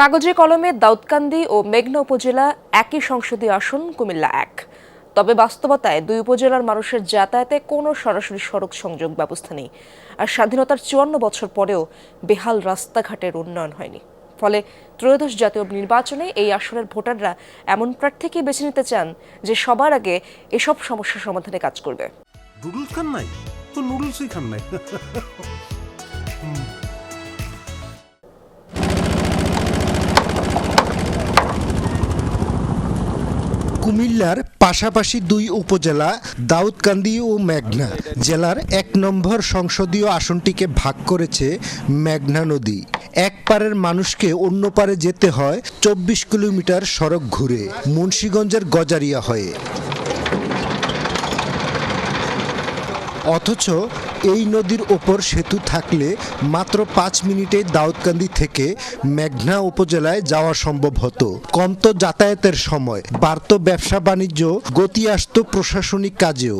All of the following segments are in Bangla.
কাগজে কলমে দাউদকান্দি ও মেঘনা উপজেলা একই সংসদীয় আসন, কুমিল্লা এক। তবে বাস্তবতায় দুই উপজেলার মানুষের যাতায়াতে কোনো সরাসরি সড়ক সংযোগ ব্যবস্থা নেই। আর স্বাধীনতার চুয়ান্ন বছর পরেও বেহাল রাস্তাঘাটের উন্নয়ন হয়নি। ফলে ত্রয়োদশ জাতীয় নির্বাচনে এই আসনের ভোটাররা এমন প্রার্থীকে বেছে নিতে চান যে সবার আগে এসব সমস্যা সমাধানে কাজ করবে। নুডলস খান নাই? তো নুডলসই খান নাই। কুমিল্লার পাশাপাশি দুই উপজেলা, দাউদকান্দি ও মেঘনা। জেলার এক নম্বর সংসদীয় আসনটিকে ভাগ করেছে মেঘনা নদী। এক পারের মানুষকে অন্য পারে যেতে হয় চব্বিশ কিলোমিটার সড়ক ঘুরে, মুন্সীগঞ্জের গজারিয়া হয়ে। অথচ এই নদীর ওপর সেতু থাকলে মাত্র পাঁচ মিনিটে দাউদকান্দি থেকে মেঘনা উপজেলায় যাওয়া সম্ভব হতো। কমতো যাতায়াতের সময় বাড়ত ব্যবসা বাণিজ্য গতি আসতো প্রশাসনিক কাজেও।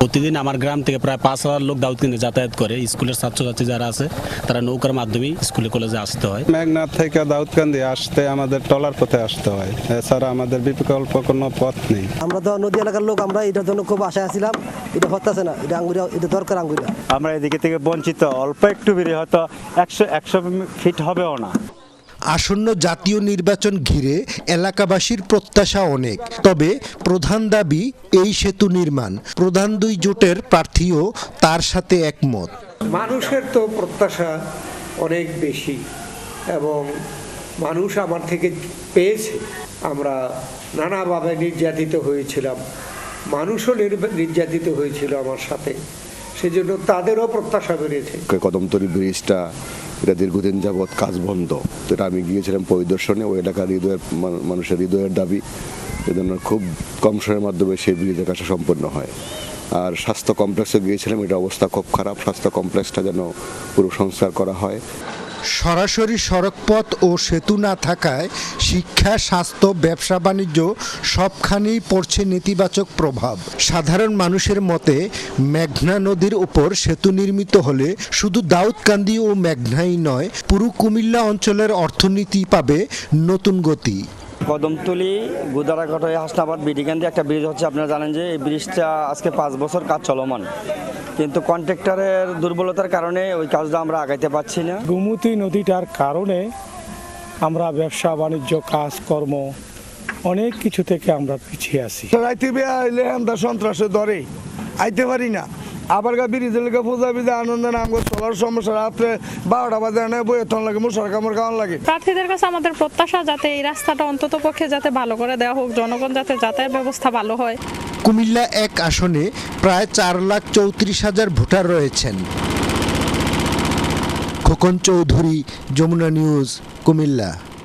প্রতিদিন আমার গ্রাম থেকে প্রায় পাঁচ হাজার লোক দাউদকান্দি যাতায়াত করে। স্কুলের ছাত্রছাত্রী যারা আছে তারা নৌকার মাধ্যমে স্কুলে কলেজে আসতে হয়। মেঘনা থেকে দাউদকান্দি আসতে আমাদের টলার পথে আসতে হয়। এছাড়া আমাদের বিকল্প কোনো পথ নেই। আমরা তো নদী এলাকার লোক আমরা এটার জন্য খুব আশায় আছিলাম। এটা হতেছে না এটা আঙ্গুরিয়া এটা দরকার আঙ্গুরিয়া। আমরা এদিকে থেকে বঞ্চিত অল্প একটু বেরিয়ে হয়তো একশো একশো ফিট হবেও না। আসন্ন জাতীয় নির্বাচন ঘিরে এলাকাবাসীর প্রত্যাশা অনেক। তবে প্রধান দাবি এই সেতু নির্মাণ। প্রধান দুই জোটের প্রার্থীও তার সাথে একমত। মানুষের তো প্রত্যাশা অনেক বেশি এবং মানুষ আমার থেকে পেয়েছে। আমরা নানাভাবে নির্যাতিত হয়েছিলাম। মানুষও নির্যাতিত হয়েছিল আমার সাথে। সেজন্য তাদেরও প্রত্যাশা বেড়েছে কদমতরি ব্রিজটা, এটা দীর্ঘদিন যাবৎ কাজ বন্ধ। এটা আমি গিয়েছিলাম পরিদর্শনে ওই এলাকার হৃদয়ের মান- মানুষের হৃদয়ের দাবি। এজন্য খুব কম সময়ের মাধ্যমে সেই ব্রিজের কাজটা সম্পন্ন হয়। আর স্বাস্থ্য কমপ্লেক্সে গিয়েছিলাম, এটা অবস্থা খুব খারাপ। স্বাস্থ্য কমপ্লেক্সটা যেন পুরো সংস্কার করা হয়। সরাসরি সড়কপথ ও সেতু না থাকায় শিক্ষা, স্বাস্থ্য, ব্যবসা, বাণিজ্য সবখানেই পড়ছে নেতিবাচক প্রভাব। সাধারণ মানুষের মতে, মেঘনা নদীর উপর সেতু নির্মিত হলে শুধু দাউদকান্দি ও মেঘনাই নয়, পুরো কুমিল্লা অঞ্চলের অর্থনীতি পাবে নতুন গতি। কদমতলি গুদারাঘাট হয়ে হাসনাবাদ বিডিগান্দি একটা ব্রিজ হচ্ছে। আপনারা জানেন যে এই ব্রিজটা আজকে পাঁচ বছর কাজ চলমান। কিন্তু কন্ট্রাক্টরের দুর্বলতার কারণে ওই কাজটা আমরা আগাইতে পারছি না। গোমতী নদীটার কারণে আমরা ব্যবসা বাণিজ্য কাজকর্ম অনেক কিছু থেকে আমরা পিছিয়ে আছি। রাইতে বিয়া হইলে আমরা সন্ত্রাসে ধরে আইতে পারি না। আবার গা বিরিজের লেগে পূজা বিজা আনন্দ নাম চলার সমস্যা রাত্রে বারোটা বাজে আনে বই তখন লাগে মুসার কামড় খাওয়ান লাগে। প্রার্থীদের কাছে আমাদের প্রত্যাশা যাতে এই রাস্তাটা অন্তত পক্ষে যাতে ভালো করে দেওয়া হোক জনগণ যাতে যাতায়াত ব্যবস্থা ভালো হয়। কুমিল্লা এক আসনে প্রায় চার লাখ চৌত্রিশ হাজার ভোটার রয়েছেন। খোকন চৌধুরী যমুনা নিউজ কুমিল্লা।